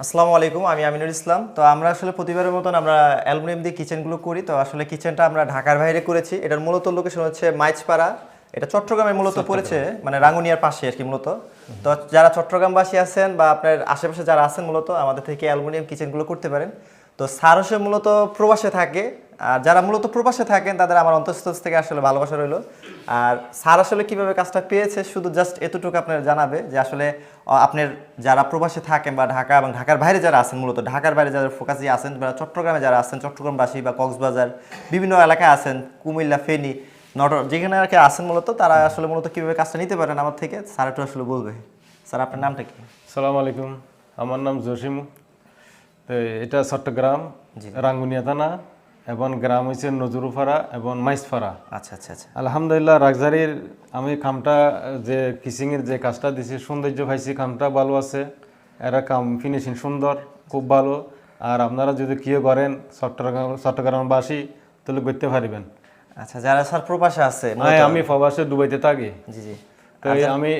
আসসালামু আলাইকুম আমি আমিনুল ইসলাম। তো আমরা আসলে প্রতিবারের মতন আমরা অ্যালুমিনিয়াম দিয়ে কিচেনগুলো করি। তো আসলে কিচেনটা আমরা ঢাকার বাইরে করেছি। এটার মূলত লোকেশন হচ্ছে মাইচপাড়া এটা চট্টগ্রামে মূলত পড়েছে মানে রাঙ্গুনিয়ার পাশে আর কি মূলত। তো যারা চট্টগ্রামবাসী আছেন বা আপনার আশেপাশে যারা আছেন মূলত আমাদের থেকে অ্যালুমিনিয়াম কিচেনগুলো করতে পারেন। তো সারসে মূলত প্রবাসে থাকে, আর যারা মূলত প্রবাসে থাকেন তাদের আমার অন্তঃস্থ থেকে আসলে ভালোবাসা রইল। আর স্যার আসলে কীভাবে কাজটা পেয়েছে শুধু জাস্ট এতটুকু আপনার জানাবে যে আসলে আপনার যারা প্রবাসে থাকেন বা ঢাকা এবং ঢাকার বাইরে যারা আছেন, মূলত ঢাকার বাইরে যারা ফোকাসে আছেন বা চট্টগ্রামে যারা আছেন, চট্টগ্রামবাসী বা কক্সবাজার, বিভিন্ন এলাকায় আছেন, কুমিল্লা, ফেনী নট যেখানে আর কি আছেন মূলত, তারা আসলে মূলত কীভাবে কাজটা নিতে পারেন আমার থেকে স্যার একটু আসলে বলবে। স্যার, আপনার নামটা কি? সালাম আলাইকুম। আমার নাম জসিম। তো এটা চট্টগ্রাম রাঙ্গুনিয়া থানা এবং গ্রাম হয়েছে নজরুপাড়া এবং মাইসপাড়া আচ্ছা আচ্ছা আচ্ছা। আলহামদুলিল্লাহ রাগজারির আমি খামটা যে কিচিংয়ের যে কাজটা দিছি সৌন্দর্য পাইছি খামটা ভালো আছে। এরা কাম ফিনিশিং সুন্দর খুব ভালো। আর আপনারা যদি কেউ করেন চট্টগ্রাম চট্টগ্রামবাসী তাহলে করতে পারিবেন। আচ্ছা যারা স্যার প্রবাসে আছে হ্যাঁ আমি প্রবাসে দুবাইতে থাকি। জি জি। তো আমি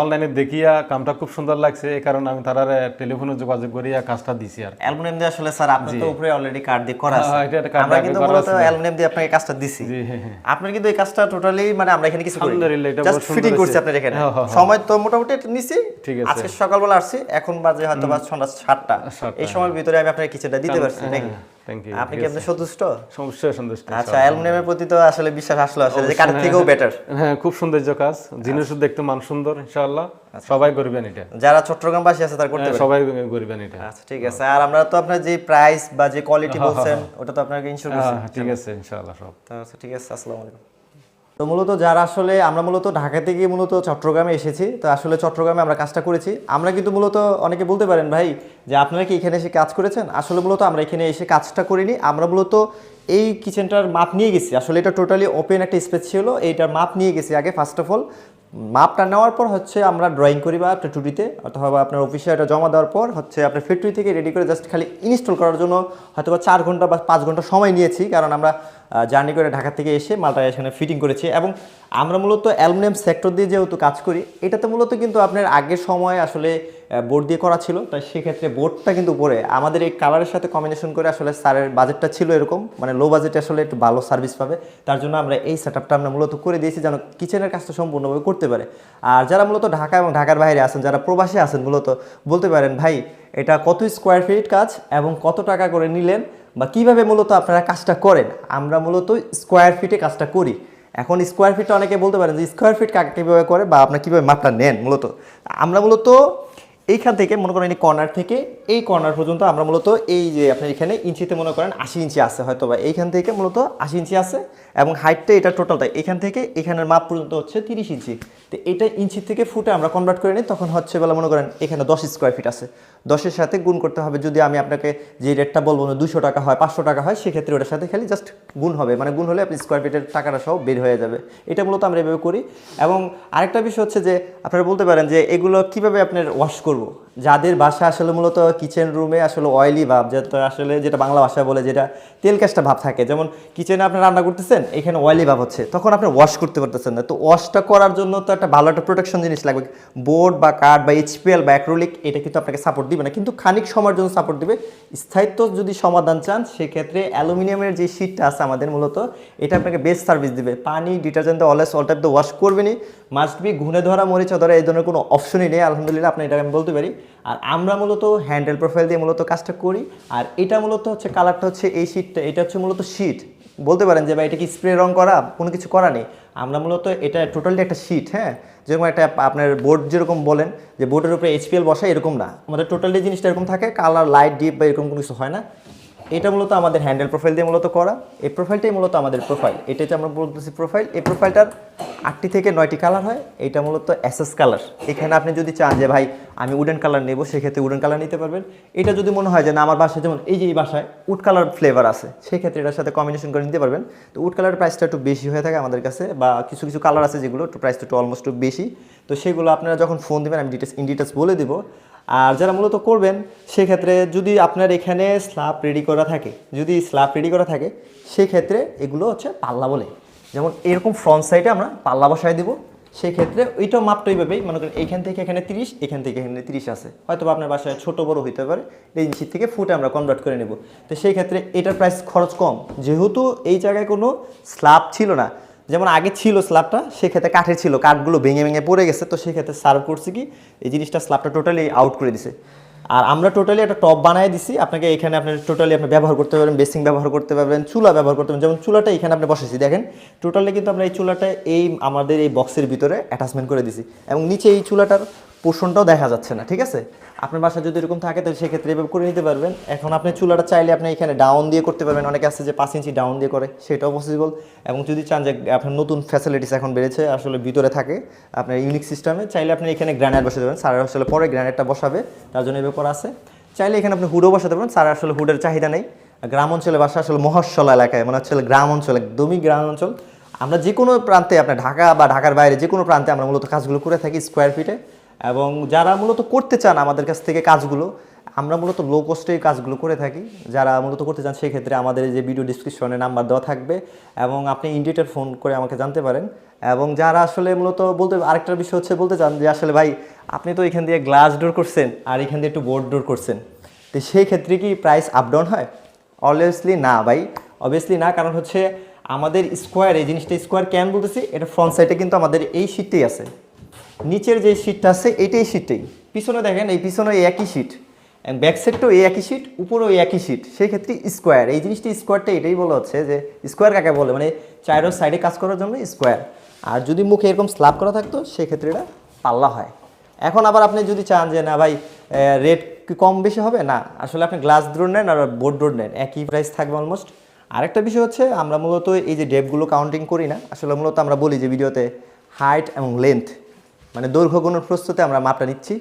অনলাইনে দেখিয়া কামটা খুব সুন্দর লাগছে এই কারণে আমি তারা টেলিফোনে যোগাযোগ করিয়া কাজটা দিছি আর অ্যালুমিনিয়াম দিয়ে আসলে স্যার আপনার তো উপরে অলরেডি কার্ড দিয়ে করা আছে। হ্যাঁ, এটা একটা আমরা কিন্তু মূলত। অ্যালুমিনিয়াম দিয়ে আপনাকে কাজটা দিছি। হ্যাঁ হ্যাঁ। আপনার কিন্তু এই কাজটা টোটালি মানে আমরা এখানে কিছু করি আলহামদুলিল্লাহ, এটা জাস্ট ফিটিং করছি। আপনার এখানে। হ্যাঁ, হ্যাঁ, হ্যাঁ। সময় তো মোটামুটি নিছি। ঠিক আছে। আজকে সকালবেলা আসছি এখন বাজে হয়তো বা সন্ধ্যা সাতটা। সাতটা, এই সময়ের ভিতরে আমি আপনার কিচেনটা দিতে পারছি নাকি? আপনি কি আপনার সন্তুষ্ট? অবশ্যই সন্তুষ্ট আচ্ছা অ্যালুমিনিয়ামের প্রতি তো আসলে বিশ্বাস আসলো আসলে যে কাঠের থেকেও বেটার হ্যাঁ খুব সৌন্দর্য কাজ। জিনিসও দেখতে মান সুন্দর ইনশাআল্লাহ। সবাই করবেন এটা। যারা চট্টগ্রামবাসী আছে তারা করতে হ্যাঁ, সবাই করবেন এটা। আচ্ছা ঠিক আছে। আর আমরা তো আপনার যে প্রাইস বা যে কোয়ালিটি বলছেন ওটা তো আপনাকে করছি হ্যাঁ, ঠিক আছে ইনশাআল্লাহ সব। আচ্ছা ঠিক আছে আসসালামু আলাইকুম। তো মূলত যারা আসলে, আমরা মূলত ঢাকা থেকে মূলত চট্টগ্রামে এসেছি, তো আসলে চট্টগ্রামে আমরা কাজটা করেছি। আমরা কিন্তু মূলত অনেকে বলতে পারেন, ভাই, যে আপনারা কি এখানে এসে কাজ করেছেন? আসলে মূলত আমরা এখানে এসে কাজটা করিনি। আমরা মূলত এই কিচেনটার মাপ নিয়ে গেছি। আসলে এটা টোটালি ওপেন একটা স্পেস ছিল, এইটার মাপ নিয়ে গেছি আগে ফার্স্ট অফ অল মাপটা নেওয়ার পর হচ্ছে আমরা ড্রয়িং করি বা একটা টুটিতে, অথবা আপনার অফিসে এটা জমা দেওয়ার পর হচ্ছে আপনার ফ্যাক্টরি থেকে রেডি করে জাস্ট খালি ইনস্টল করার জন্য হয়তো বা চার ঘণ্টা বা পাঁচ ঘণ্টা সময় নিয়েছি, কারণ আমরা জার্নি করে ঢাকা থেকে এসে মালটা এখানে ফিটিং করেছি এবং আমরা মূলত অ্যালুমিনিয়াম সেক্টর দিয়ে যেহেতু কাজ করি, এটাতে মূলত কিন্তু আপনার আগের সময় আসলে বোর্ড দিয়ে করা ছিল, তাই সেক্ষেত্রে বোর্ডটা কিন্তু উপরে। আমাদের এই কালারের সাথে কম্বিনেশন করে আসলে স্যারের বাজেটটা ছিল এরকম মানে লো বাজেটে আসলে একটু ভালো সার্ভিস পাবে। তার জন্য আমরা এই সেট আমরা মূলত করে দিয়েছি যেন কিচেনের কাজটা সম্পূর্ণভাবে করতে পারে। আর যারা মূলত ঢাকা এবং ঢাকার বাইরে আছেন, যারা প্রবাসী আছেন, মূলত বলতে পারেন, ভাই, এটা কত স্কোয়ার ফিট কাজ এবং কত টাকা করে নিলেন? বা কীভাবে মূলত আপনারা কাজটা করেন? আমরা মূলত স্কোয়ার ফিটে কাজটা করি। এখন স্কোয়ার ফিটটা অনেকে বলতে পারেন যে স্কোয়ার ফিট কাকে কীভাবে করে বা আপনার কীভাবে মাপটা নেন মূলত? আমরা মূলত এইখান থেকে মনে করেন এই কর্নার থেকে এই কর্নার পর্যন্ত আমরা মূলত এই যে আপনার এখানে ইঞ্চিতে মনে করেন আশি ইঞ্চি আছে হয়তো বা এইখান থেকে মূলত আশি ইঞ্চি আছে এবং হাইটটা এটা টোটালটা এখান থেকে এখানের মাপ পর্যন্ত হচ্ছে তিরিশ ইঞ্চি। তো এটা ইঞ্চি থেকে ফুটে আমরা কনভার্ট করে নিই, তখন হচ্ছে বলে মনে করেন এখানে দশ স্কোয়ার ফিট আছে। দশের সাথে গুণ করতে হবে যদি আমি আপনাকে যে রেটটা বলব না দুশো টাকা হয়, পাঁচশো টাকা হয়, সেক্ষেত্রে ওটার সাথে খালি জাস্ট গুণ হবে। মানে গুণ হলে আপনি স্কোয়ার ফিটের টাকাটা সহ বের হয়ে যাবে। এটা মূলত আমরা এভাবে করি। এবং আরেকটা বিষয় হচ্ছে যে, আপনারা বলতে পারেন যে এগুলো কীভাবে আপনার ওয়াশ করব। যাদের বাসা আসলে মূলত কিচেন রুমে আসলে অয়েলি ভাব যেটা আসলে যেটা বাংলা ভাষা বলে যেটা তেল ক্যাশটা ভাব থাকে। যেমন কিচেনে আপনি রান্না করতেছেন, এখানে অয়েলি ভাব হচ্ছে। তখন আপনি ওয়াশ করতে পারতেছেন না। তো ওয়াশটা করার জন্য তো একটা ভালো একটা প্রোটেকশন জিনিস লাগবে। বোর্ড বা কাঠ বা এইচপিএল বা অ্যাক্রোলিক এটা কিন্তু আপনাকে সাপোর্ট দিবে না। কিন্তু খানিক সময়ের জন্য সাপোর্ট দিবে। স্থায়িত্ব যদি সমাধান চান, সেক্ষেত্রে অ্যালুমিনিয়ামের যে শিটটা আছে আমাদের মূলত, এটা আপনাকে বেস্ট সার্ভিস দিবে। পানি detergent always all type wash করবেনই। Must be ঘুনে ধরা, মরিচা ধরা, এই ধরনের কোনো অপশনই নেই। আলহামদুলিল্লাহ, আপনি এটা আমি বলতে পারি। আর আমরা মূলত হ্যান্ডেল প্রোফাইল দিয়ে মূলত কাজটা করি। আর এটা মূলত হচ্ছে কালারটা হচ্ছে এই শীটটা এটা হচ্ছে মূলত শীট বলতে পারেন যে ভাই, এটা কি স্প্রে রং করা? কোনো কিছু করা নেই। আমরা মূলত এটা টোটালি একটা শীট হ্যাঁ? যেরকম একটা আপনার বোর্ড যেরকম বলেন, যে বোর্ডের উপরে এইচপিএল বসা এরকম না। আমাদের টোটালি জিনিসটা এরকম থাকে কালার লাইট ডিপ বা এরকম কোনো কিছু হয় না। এটা মূলত আমাদের হ্যান্ডেল প্রোফাইল দিয়ে মূলত করা। এই প্রোফাইলটাই মূলত আমাদের প্রোফাইল এটাতে আমরা বলতেছি প্রোফাইল এই প্রোফাইলটার আটটি থেকে নয়টি কালার হয়। এটা মূলত অ্যাসেস কালার এখানে আপনি যদি চান যে, ভাই, আমি উডেন কালার নেব, সেক্ষেত্রে উডেন কালার নিতে পারবেন। এটা যদি মনে হয় যে, না, আমার বাসায় যেমন এই যে, এই বাসায় উড কালার ফ্লেভার আছে, সেক্ষেত্রে এটার সাথে কম্বিনেশন করে নিতে পারবেন। তো উড কালারের প্রাইসটা একটু বেশি হয়ে থাকে আমাদের কাছে, বা কিছু কিছু কালার আছে যেগুলো একটু প্রাইসটা একটু অলমোস্ট একটু বেশি। তো সেগুলো আপনারা যখন ফোন দেবেন, আমি ডিটেলস ইন ডিটেলস বলে দিব। আর যারা মূলত করবেন, সেক্ষেত্রে যদি আপনার এখানে স্ল্যাব রেডি করা থাকে, যদি স্ল্যাব রেডি করা থাকে, সেক্ষেত্রে এগুলো হচ্ছে পাল্লা বলে। যেমন এরকম ফ্রন্ট সাইডে আমরা পাল্লা বসায় দিব সেই ক্ষেত্রে ওইটাও মাপটা ওইভাবেই, মনে করেন এইখান থেকে এখানে তিরিশ, এখান থেকে এখানে তিরিশ আছে। হয়তো আপনার বাসায় ছোট বড় হইতে পারে এই থেকে ফুটে আমরা কনভার্ট করে নেব। তো সেই ক্ষেত্রে এটার প্রাইস খরচ কম। যেহেতু এই জায়গায় কোনো স্ল্যাব ছিল না যেমন আগে ছিল স্ল্যাবটা সেক্ষেত্রে কাঠের ছিল, কাঠগুলো ভেঙে ভেঙে পড়ে গেছে, তো সেক্ষেত্রে সার্ভ করছে কি? এই জিনিসটা স্ল্যাবটা টোটালি আউট করে দিছে। আর আমরা টোটালি একটা টপ বানিয়ে দিছি, আপনাকে এখানে আপনি টোটালি আপনি ব্যবহার করতে পারবেন বেসিং ব্যবহার করতে পারবেন, চুলা ব্যবহার করতে পারবেন, যেমন চুলাটা এখানে আপনি বসেছি দেখেন টোটালি কিন্তু আমরা এই চুলাটা এই আমাদের এই বক্সের ভিতরে অ্যাটাচমেন্ট করে দিছি। এবং নিচে এই চুলাটার পোর্শনটাও দেখা যাচ্ছে না, ঠিক আছে? আপনার বাসায় যদি এরকম থাকে, তাহলে সেক্ষেত্রে এভাবে করে নিতে পারবেন। এখন আপনি চুলাটা চাইলে আপনি এখানে ডাউন দিয়ে করতে পারবেন। অনেকে আছে যে পাঁচ ইঞ্চি ডাউন দিয়ে করে, সেটাও পসিবল এবং যদি চান যে আপনার নতুন ফ্যাসিলিটিস এখন বেড়েছে, আসলে ভিতরে থাকে, আপনার ইউনিক সিস্টেমে চাইলে আপনি এখানে গ্রানাইট বসাতে পারবেন স্যার আসলে পরে গ্রানাইটটা বসাবে, তার জন্য এভাবে করা আছে। চাইলে এখানে আপনি হুডও বসাতে পারেন। স্যার আসলে হুডের চাহিদা নেই। গ্রাম অঞ্চলে বাসা আসলে মহাশল এলাকায় মানে হচ্ছে গ্রাম অঞ্চল, একদমই গ্রাম অঞ্চল। আমরা যে কোনো প্রান্তে, আপনার ঢাকা বা ঢাকার বাইরে যে কোনো প্রান্তে আমরা মূলত কাজগুলো করে থাকি স্কোয়ার ফিটে এবং যারা মূলত করতে চান আমাদের কাছ থেকে কাজগুলো, আমরা মূলত লো কস্টে কাজগুলো করে থাকি। যারা মূলত করতে চান সেই ক্ষেত্রে আমাদের যে ভিডিও ডিসক্রিপশনে নাম্বার দেওয়া থাকবে এবং আপনি ইন্ডিয়েটার ফোন করে আমাকে জানতে পারেন। এবং যারা আসলে মূলত বলতে, আরেকটা বিষয় হচ্ছে বলতে চান যে আসলে ভাই, আপনি তো এখান দিয়ে গ্লাস ডোর করছেন আর এখান দিয়ে একটু বোর্ড ডোর করছেন। তো সেই ক্ষেত্রে কি প্রাইস আপ ডাউন হয়? অবভিয়াসলি না ভাই। অবভিয়াসলি না, কারণ হচ্ছে আমাদের স্কোয়ার এই জিনিসটা স্কোয়ার কেন বলতেছি, এটা ফ্রন্ট সাইডে কিন্তু আমাদের এই শীটটাই আছে। নিচের যে শীটটা আছে, এটাই শীটটাই পিছনে দেখেন, এই পিছনে এই একই শীট ব্যাক সাইডটাও এই একই শীট উপরেও এই একই শীট সেই ক্ষেত্রে স্কোয়ার এই জিনিসটি স্কোয়ারটা এটাই বলা হচ্ছে যে স্কোয়ার কাকে বলে? মানে চাইরোর সাইডে কাজ করার জন্য স্কোয়ার আর যদি মুখে এরকম স্ল্যাব করা থাকতো সেক্ষেত্রে এটা পাল্লা হয়। এখন আবার আপনি যদি চান যে, না ভাই রেট কি কম বেশি হবে? না। আসলে আপনি গ্লাস ডোর নেন আর বোর্ড ডোর নেন। একই প্রাইস থাকবে অলমোস্ট আরেকটা বিষয় হচ্ছে, আমরা মূলত এই যে ডেপগুলো কাউন্টিং করি না, আসলে মূলত আমরা বলি যে, ভিডিওতে হাইট এবং লেন্থ মানে দৈর্ঘ্য গুণের প্রস্তুতে আমরা মাপটা নিচ্ছি,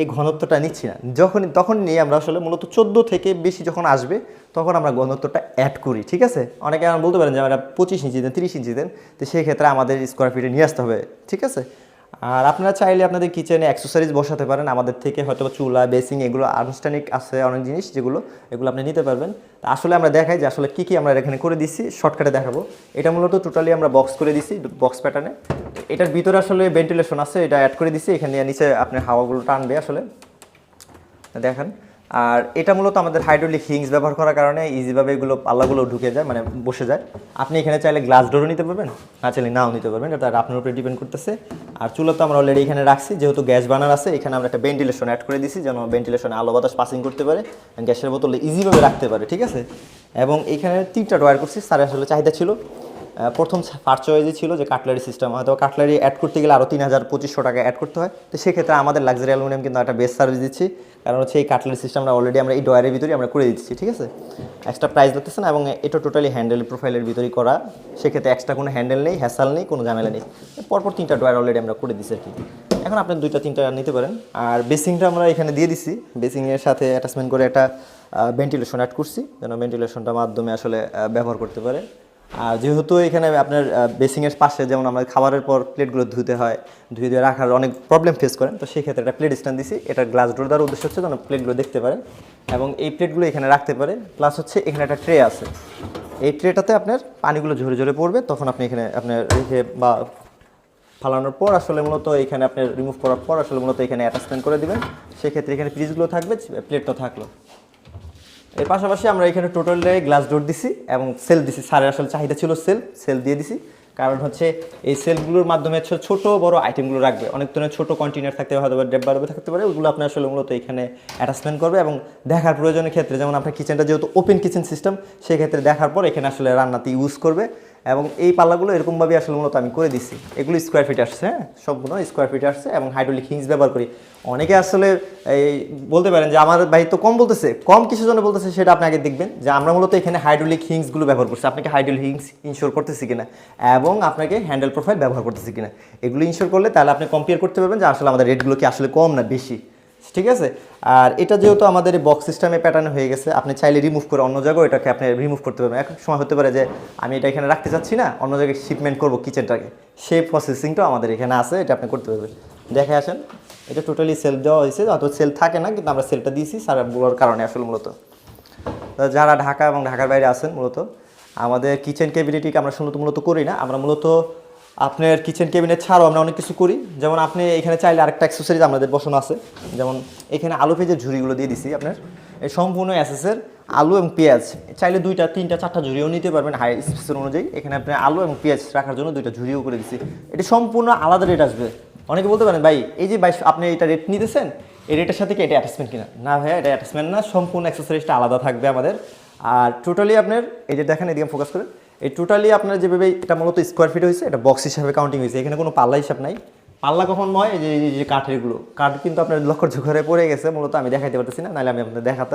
এই ঘনত্বটা নিচ্ছি না। যখন তখন নিয়ে আমরা আসলে মূলত চোদ্দ থেকে বেশি যখন আসবে, তখন আমরা ঘনত্বটা অ্যাড করি, ঠিক আছে? অনেকে আমরা বলতে পারেন যে, আমরা পঁচিশ ইঞ্চি দেন, তিরিশ ইঞ্চি দেন। তো সেই ক্ষেত্রে আমাদের স্কোয়ার ফিটে নিয়ে আসতে হবে, ঠিক আছে? আর আপনারা চাইলে আপনাদের কিচেনে অ্যাক্সেসরিজ বসাতে পারেন। আমাদের থেকে হয়তো চুলা বেসিং এগুলো আনুষ্ঠানিক আছে অনেক জিনিস যেগুলো, এগুলো আপনি নিতে পারবেন। তা আসলে আমরা দেখাই যে আসলে কী কী আমরা এখানে করে দিচ্ছি শর্টকাটে দেখাবো। এটা মূলত টোটালি আমরা বক্স করে দিছি বক্স প্যাটার্নে এটার ভিতরে আসলে ভেন্টিলেশন আছে, এটা অ্যাড করে দিছি। এখানে নিচে আপনার হাওয়াগুলো টানবে আসলে। দেখেন। আর এটা মূলত আমাদের হাইড্রোলিক হিংস ব্যবহার করার কারণে ইজিভাবে এগুলো, পাল্লাগুলো ঢুকে যায় মানে বসে যায়। আপনি এখানে চাইলে গ্লাস ডোরও নিতে পারবেন, না চাইলে নাও নিতে পারবেন, এটা আপনার উপরে ডিপেন্ড করতেছে। আর চুলো তো আমরা অলরেডি এখানে রাখছি, যেহেতু গ্যাস বানার আছে, এখানে আমরা একটা ভেন্টিলেশন অ্যাড করে দিছি, যেন ভেন্টিলেশনে আলো বাতাস পাসিং করতে পারে গ্যাসের বোতলে ইজিভাবে রাখতে পারে, ঠিক আছে? এবং এখানে তিনটা ড্রয়ার করছি স্যার আসলে চাহিদা ছিল। প্রথম ফার্স্ট চয়েসে ছিল যে কাটলারি সিস্টেম হয়তো কাটলারি অ্যাড করতে গেলে আরও তিন হাজার পঁচিশশো টাকা অ্যাড করতে হয়। তো সেক্ষেত্রে আমাদের লাক্সারি অ্যালুমিনিয়াম কিন্তু একটা বেস্ট সার্ভিস দিচ্ছি। কারণ হচ্ছে এই কাটলারি সিস্টেমটা অলরেডি আমরা এই ডয়ারের ভিতরেই আমরা করে দিচ্ছি, ঠিক আছে? এক্সট্রা প্রাইস লাগতেছে না, এবং এটা টোটালি হ্যান্ডেল প্রোফাইলের ভিতরেই করা। সেক্ষেত্রে এক্সট্রা কোনো হ্যান্ডেল নেই হ্যাসাল নেই, কোনো ঝামেলা নেই। পরপর তিনটা ডয়ার অলরেডি আমরা করে দিচ্ছি আর কি। এখন আপনি দুইটা, তিনটা নিতে পারেন। আর বেসিংটা আমরা এখানে দিয়ে দিছি বেসিংয়ের সাথে অ্যাটাচমেন্ট করে একটা ভেন্টিলেশন অ্যাড করছি, যেন ভেন্টিলেশনটার মাধ্যমে আসলে ব্যবহার করতে পারে। আর যেহেতু এখানে আপনার বেসিংয়ের পাশে যেমন আমরা খাবারের পর প্লেটগুলো ধুতে হয়, ধুয়ে ধুয়ে রাখার অনেক প্রবলেম ফেস করেন, তো সেই ক্ষেত্রে একটা প্লেট স্ট্যান্ড দিছি। এটা গ্লাস ডোর দেওয়ার উদ্দেশ্য হচ্ছে যেন প্লেটগুলো দেখতে পারে এবং এই প্লেটগুলো এখানে রাখতে পারে। প্লাস হচ্ছে এখানে একটা ট্রে আছে। এই ট্রেটাতে আপনার পানিগুলো ঝরে ঝরে পড়বে, তখন আপনি এখানে আপনার রেখে বা ফালানোর পর আসলে মূলত এখানে আপনি রিমুভ করার পর আসলে মূলত এখানে অ্যাটাচমেন্ট করে দিবেন। সেক্ষেত্রে এখানে ফ্রিজগুলো থাকবে প্লেটটা থাকল। এর পাশাপাশি আমরা এখানে টোটালে গ্লাস ডোর দিছি এবং সেল দিছি। সারের আসলে চাহিদা ছিল সেল সেল দিয়ে দিছি। কারণ হচ্ছে এই সেলগুলোর মাধ্যমে ছোট বড় আইটেমগুলো রাখবে। অনেক ধরনের ছোট কন্টেনার থাকতে পারে হয়তো ডেব্বা থাকতে পারে, ওগুলো আপনি আসলে মূলত এখানে অ্যাটাচমেন্ট করবে এবং দেখার প্রয়োজনের ক্ষেত্রে, যেমন আপনার কিচেনটা যেহেতু ওপেন কিচেন সিস্টেম সেক্ষেত্রে দেখার পর এখানে আসলে রান্নাতে ইউজ করবে। এবং এই পাল্লাগুলো এরকমভাবে আসলে মূলত আমি করে দিচ্ছি এগুলো স্কোয়ার ফিট আসছে হ্যাঁ? সবগুলো স্কোয়ার ফিট আসছে এবং হাইড্রোলিক হিংস ব্যবহার করি। অনেকে আসলে এই বলতে পারেন যে, আমার ভাই তো কম বলতেছে। কম কিসের জন্য বলতেছে, সেটা আপনি আগে দেখবেন যে, আমরা মূলত এখানে হাইড্রোলিক হিংসগুলো ব্যবহার করছি। আপনাকে হাইড্রোলিক হিংস ইনশোর করতেছি কিনা? এবং আপনাকে হ্যান্ডেল প্রোফাইল ব্যবহার করতেছি কিনা। এগুলো ইনশোর করলে তাহলে আপনি কম্পেয়ার করতে পারবেন যে, আসলে আমাদের রেটগুলো কি আসলে কম না বেশি। ঠিক আছে? আর এটা যেহেতু আমাদের বক্স সিস্টেমে প্যাটার্ন হয়ে গেছে, আপনি চাইলে রিমুভ করে অন্য জায়গায় এটাকে আপনি রিমুভ করতে পারবেন। এক সময় হতে পারে যে আমি এটা এখানে রাখতে চাচ্ছি না, অন্য জায়গায় শিপমেন্ট করব কিচেনটাকে সেই প্রসেসিংটাও আমাদের এখানে আছে, এটা আপনি করতে পারবেন। দেখে আসেন, এটা টোটালি সেল দেওয়া হয়েছে অত সেল থাকে না, কিন্তু আমরা সেলটা দিয়েছি সারা বলার কারণে আসলে মূলত। যারা ঢাকা এবং ঢাকার বাইরে আছেন মূলত, আমাদের কিচেন ক্যাবিনেটিকে আমরা মূলত করি না, আমরা মূলত আপনার কিচেন ক্যাবিনেট ছাড়াও আমরা অনেক কিছু করি। যেমন আপনি এখানে চাইলে আরেকটা অ্যাক্সেসরিজ আমাদের বসানো আছে। যেমন এখানে আলু পেঁয়াজের ঝুড়িগুলো দিয়ে দিছি আপনার। এই সম্পূর্ণ অ্যাসেসের আলু এবং পেঁয়াজ। চাইলে দুইটা, তিনটা, চারটা ঝুড়িও নিতে পারবেন হাই স্পেসের অনুযায়ী। এখানে আপনি আলু এবং পেঁয়াজ রাখার জন্য দুইটা ঝুড়িও করে দিছি। এটি সম্পূর্ণ আলাদা রেট আসবে। অনেকে বলতে পারেন, ভাই, এই যে ভাই আপনি এটা রেট নিতেছেন, এই রেটের সাথে কি এটা অ্যাটাচমেন্ট কিনা? না ভাইয়া, এটা অ্যাটাচমেন্ট না। সম্পূর্ণ অ্যাক্সেসরিজটা আলাদা থাকবে আমাদের। আর টোটালি আপনার, এই যে দেখেন, এদিকে ফোকাস করে এই টোটালি আপনার যেভাবে এটা মূলত স্কোয়ার ফিট হয়েছে, এটা বক্স হিসাবে কাউন্টিং হয়েছে। এখানে কোনো পাল্লা হিসাব নাই। পাল্লা কখন নয়, এই যে কাঠের যে কাঠেরগুলো কাঠ কিন্তু আপনার লক্ষ্য ঝুঁকরে পড়ে গেছে, মূলত আমি দেখাইতে পারতেছি না, নাহলে আমি আপনাদের দেখাতাম।